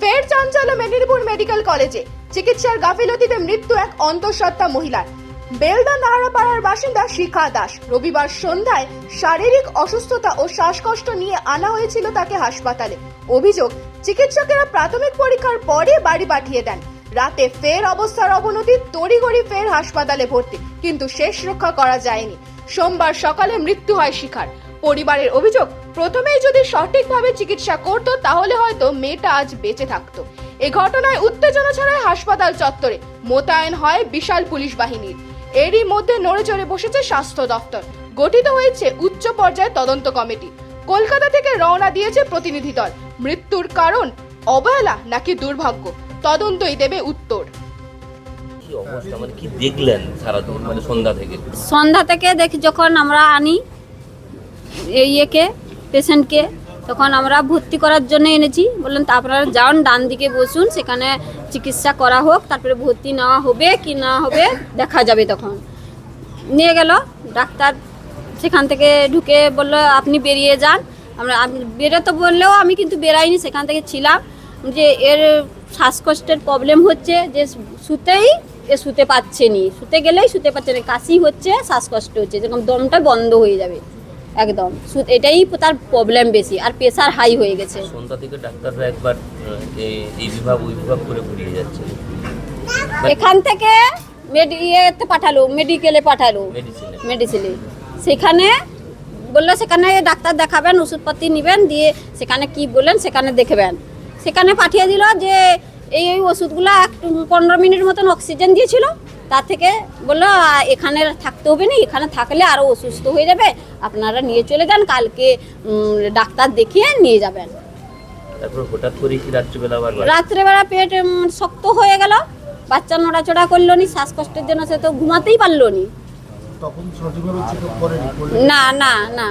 ফের চাঞ্চল্য মেদিনীপুর মেডিকেল কলেজে। চিকিৎসার গাফিলতিতে মৃত্যু এক অন্তঃসত্ত্বা মহিলার। বেলদা নাহারাপাড়ার বাসিন্দা শিখা দাস রবিবার সন্ধ্যায় শারীরিক অসুস্থতা ও শ্বাসকষ্ট নিয়ে আনা হয়েছিল তাকে হাসপাতালে। অভিযোগ, চিকিৎসকেরা প্রাথমিক পরীক্ষার পরে বাড়ি পাঠিয়ে দেন। রাতে ফের অবস্থার অবনতি, তড়িঘড়ি ফের হাসপাতালে ভর্তি, কিন্তু শেষ রক্ষা করা যায়নি। সোমবার সকালে মৃত্যু হয় শিখার। পরিবারের অভিযোগ প্রথমেই যদি সঠিকভাবে চিকিৎসা করত তাহলে হয়তো মেয়েটা আজ বেঁচে থাকতো। এ ঘটনায় উত্তেজনা ছড়ায় হাসপাতাল চত্বরে। মোতায়েন হয় বিশাল পুলিশ বাহিনীর। এরই মধ্যে নড়ে চড়ে বসেছে স্বাস্থ্য দফতর গঠিত হয়েছে উচ্চ পর্যায়ে তদন্ত কমিটি। কলকাতা থেকে রওনা দিয়েছে প্রতিনিধি দল। মৃত্যুর কারণ অবহেলা নাকি দুর্ভাগ্য? তদন্তই দেবে উত্তর। কি অবস্থা? মানে কি দেখলেন সারাদিন? মানে সন্ধ্যা থেকে? সন্ধ্যা থেকে দেখি যখন আমরা আনি এই ইয়েকে পেশেন্টকে, তখন আমরা ভর্তি করার জন্য এনেছি। বললেন, তা আপনারা যান, ডান দিকে বসুন, সেখানে চিকিৎসা করা হোক, তারপরে ভর্তি নেওয়া হবে কি না হবে দেখা যাবে তখন। নিয়ে গেল, ডাক্তার সেখান থেকে ঢুকে বলল, আপনি বেরিয়ে যান। আমরা, আমি বেরোতে বললেও আমি কিন্তু বেরাইনি সেখান থেকে ছিলাম। যে এর শ্বাসকষ্টের প্রবলেম হচ্ছে, যে শুতেই এ শুতে পাচ্ছে নি। শুতে গেলেই শুতে পাচ্ছে না, কাশি হচ্ছে, শ্বাসকষ্ট হচ্ছে, যেরকম দমটা বন্ধ হয়ে যাবে। একদম। এটাই তার প্রবলেম বেশি আর প্রেশার হাই হয়ে গেছে। সন্ধ্যা থেকে ডাক্তাররা একবার এই- এই বিভাগ ওই বিভাগ করে ঘুরিয়ে যাচ্ছে। এখান থেকে মেডি ইয়েতে পাঠালো মেডিকেলে পাঠালো। মেডিসিনে সেখানে বলল সেখানে ডাক্তার দেখাবেন ওষুধপাতি নেবেন দিয়ে সেখানে কি বললেন সেখানে দেখবেন। সেখানে পাঠিয়ে দিল যে এই এই ওষুধগুলো একটু পনেরো মিনিট মতন অক্সিজেন দিয়েছিল। তার থেকে বলল এখানে থাকতে হবে না এখানে থাকলে আরও অসুস্থ হয়ে যাবে। আপনারা নিয়ে চলে যান কালকে ডাক্তার দেখিয়ে নিয়ে যাবেন। রাত্রিবেলা পেট শক্ত হয়ে গেল। বাচ্চা নড়াচড়া করল নি শ্বাসকষ্টের জন্য সে তো ঘুমাতেই পারল নি। না না না।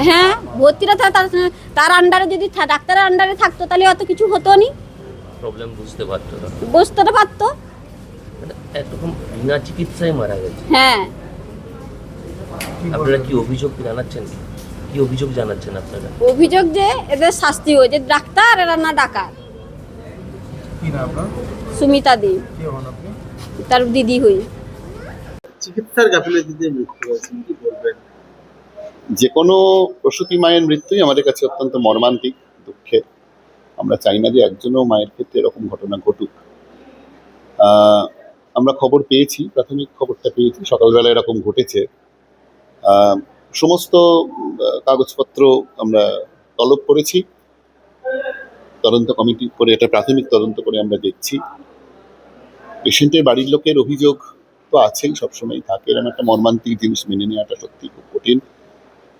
হ্যাঁ ভর্তিটা থা- তার তার আন্ডারে যদি থা- ডাক্তারের আন্ডারে থাকতো তাহলে অত কিছু হতো নি। প্রবলেম বুঝতে পারতো না। বুঝতে তো পারতো? মানে একরকম বিনা চিকিৎসায় মারা গেছে। হ্যাঁ। আপনারা কি অভিযোগ জানাচ্ছেন? কি অভিযোগ জানাচ্ছেন আপনারা? অভিযোগ যে এদের শাস্তি হয় যে ডাক্তার এরা না ডাকার কি না আপনার? সুমিতা দি। কি তার দিদি হই। চিকিৎসার গাফিলতিতে মৃত্যু হয়েছে কি বলবেন? যে কোনো প্রসূতি মায়ের মৃত্যুই আমাদের কাছে অত্যন্ত মর্মান্তিক দুঃখের। আমরা চাই না যে একজনও মায়ের ক্ষেত্রে এরকম ঘটনা ঘটুক। আমরা খবর পেয়েছি, প্রাথমিক খবরটা পেয়েছি, সকালবেলা এরকম ঘটেছে। সমস্ত কাগজপত্র আমরা তলব করেছি। তদন্ত কমিটি করে, এটা প্রাথমিক তদন্ত করে আমরা দেখছি। পেশেন্টের বাড়ির লোকের অভিযোগ তো আছেই সবসময় থাকে। এরকম একটা মর্মান্তিক জিনিস মেনে নেওয়াটা সত্যি খুব কঠিন।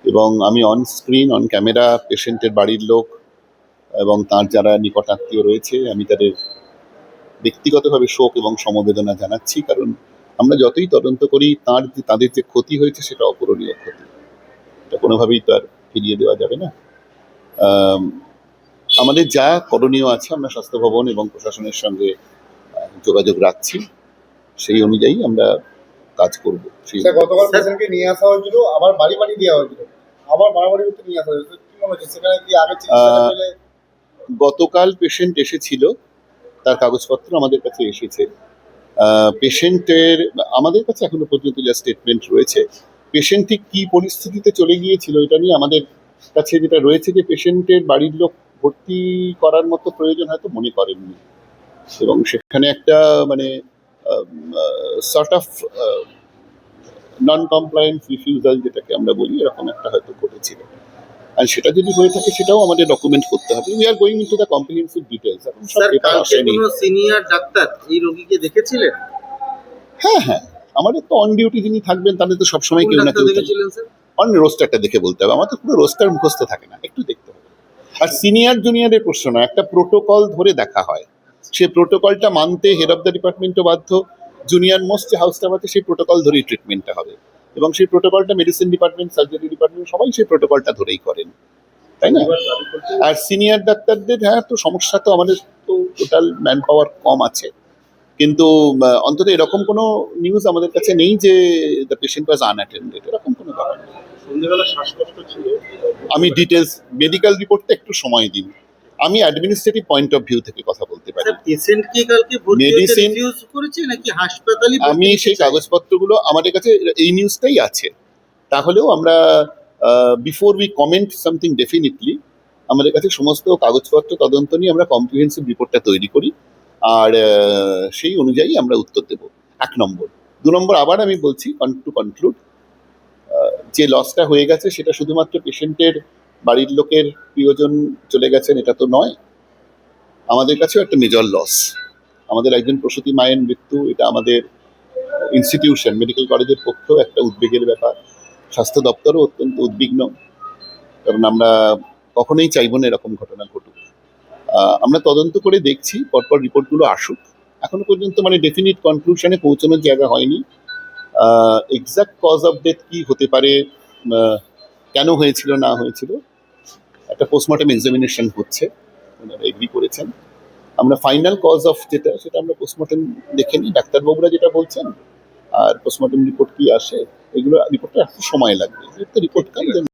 এবং আমি অন স্ক্রিন অন ক্যামেরা পেশেন্টের বাড়ির লোক এবং তার যারা নিকটাত্মীয় রয়েছে আমি তাদের ব্যক্তিগতভাবে শোক এবং সমবেদনা জানাচ্ছি কারণ আমরা যতই তদন্ত করি তার যে তাদের যে ক্ষতি হয়েছে সেটা অপূরণীয় ক্ষতি। এটা কোনোভাবেই তো আর ফিরিয়ে দেওয়া যাবে না। আমাদের যা করণীয় আছে আমরা স্বাস্থ্য ভবন এবং প্রশাসনের সঙ্গে যোগাযোগ রাখছি। সেই অনুযায়ী আমরা কাজ করব। সেই স্যার গতকাল পেশেন্টকে নিয়ে আসা হয়েছিল আবার বাড়ি বাড়ি দেওয়া হয়েছিল। আবার বাড়াবাড়ি করতে নিয়ে আসা হয়েছিল। কি মনে হচ্ছে সেখানে কি আগে চিকিৎসা গতকাল পেশেন্ট এসেছিল, তার কাগজপত্র আমাদের কাছে এসেছে। পেশেন্টের আমাদের কাছে এখনও পর্যন্ত যা স্টেটমেন্ট রয়েছে পেশেন্ট ঠিক কি পরিস্থিতিতে চলে গিয়েছিল এটা নিয়ে আমাদের কাছে যেটা রয়েছে যে পেশেন্টের বাড়ির লোক ভর্তি করার মতো প্রয়োজন হয়তো মনে করেননি। এবং সেখানে একটা মানে sort of non compliance refusal যেটাকে আমরা বলি, এরকম একটা হয়তো ঘটেছিল। আর সেটা যদি হয়ে থাকে সেটাও আমাদের ডকুমেন্ট করতে হবে। We are going into the comprehensive details এখন সব পেপার আসেনি। কোনো সিনিয়র ডাক্তার এই রোগীকে দেখেছিলেন? হ্যাঁ হ্যাঁ। আমাদের তো অন ডিউটি যিনি থাকবেন তাদের তো সবসময় কোন কেউ না কেউ অন রোস্টারটা দেখে বলতে হবে। আমার তো পুরো রোস্টার মুখস্থ থাকে না। একটু দেখতে হবে। আর সিনিয়র জুনিয়রের প্রশ্ন না একটা প্রোটোকল ধরে দেখা হয়। সেই প্রোটোকলটা মানতে হেড অফ দ্য ডিপার্টমেন্টও বাধ্য। জুনিয়র মোস্ট যে হাউস স্টাফ আছে সেই প্রোটোকল ধরেই ট্রিটমেন্টটা হবে। এবং সেই প্রোটোকলটা মেডিসিন ডিপার্টমেন্ট সার্জারি ডিপার্টমেন্ট সবাই সেই প্রোটোকলটা ধরেই করেন। তাই না? আর সিনিয়র ডাক্তারদের হ্যাঁ তো সমস্যা তো আমাদের তো টোটাল ম্যান পাওয়ার কম আছে। কিন্তু অন্তত এরকম কোনো নিউজ আমাদের কাছে নেই যে দ্য পেশেন্ট ওয়াজ আনঅ্যাটেন্ডেড এরকম কোনো ব্যাপার নেই। সন্ধ্যেবেলা শ্বাসকষ্ট ছিল। আমি ডিটেলস মেডিকেল রিপোর্টটা একটু সময় দিন। আমি অ্যাডমিনিস্ট্রেটিভ পয়েন্ট অফ ভিউ থেকে কথা বলতে পারি। স্যার পেশেন্ট কি কালকে ভর্তি হতে করেছে নাকি হাসপাতালে আমি সেই কাগজপত্রগুলো আমাদের কাছে এই নিউজটাই আছে। তাহলেও আমরা before we comment something definitely আমাদের কাছে সমস্ত কাগজপত্র তদন্ত নিয়ে আমরা কম্প্রিহেন্সিভ রিপোর্টটা তৈরি করি। আর সেই অনুযায়ী আমরা উত্তর দেব। এক নম্বর। দু নম্বর আবার আমি বলছি টু কনক্লুড যে লসটা হয়ে গেছে সেটা শুধুমাত্র পেশেন্টের বাড়ির লোকের প্রিয়জন চলে গেছেন, এটা তো নয়। আমাদের কাছেও একটা মেজর লস আমাদের একজন প্রসূতি মায়ের মৃত্যু, এটা আমাদের ইনস্টিটিউশন মেডিকেল কলেজের পক্ষেও একটা উদ্বেগের ব্যাপার। স্বাস্থ্য দপ্তরও অত্যন্ত উদ্বিগ্ন, কারণ আমরা কখনোই চাইব না এরকম ঘটনা ঘটুক। আমরা তদন্ত করে দেখছি, পরপর রিপোর্টগুলো আসুক। এখনও পর্যন্ত মানে ডেফিনিট কনক্লুশনে পৌঁছানোর জায়গা হয়নি। এক্সাক্ট কজ অফ ডেথ কি হতে পারে কেন হয়েছিল না হয়েছিল একটা পোস্টমর্টম এক্সামিনেশন হচ্ছে ওনারা এগ্রি করেছেন। আমরা ফাইনাল কজ অফ যেটা সেটা আমরা পোস্টমর্টম দেখে নিই। ডাক্তারবাবুরা যেটা বলছেন আর পোস্টমর্টম রিপোর্ট কি আসে এগুলো রিপোর্টটা একটু সময় লাগবে। রিপোর্ট কাল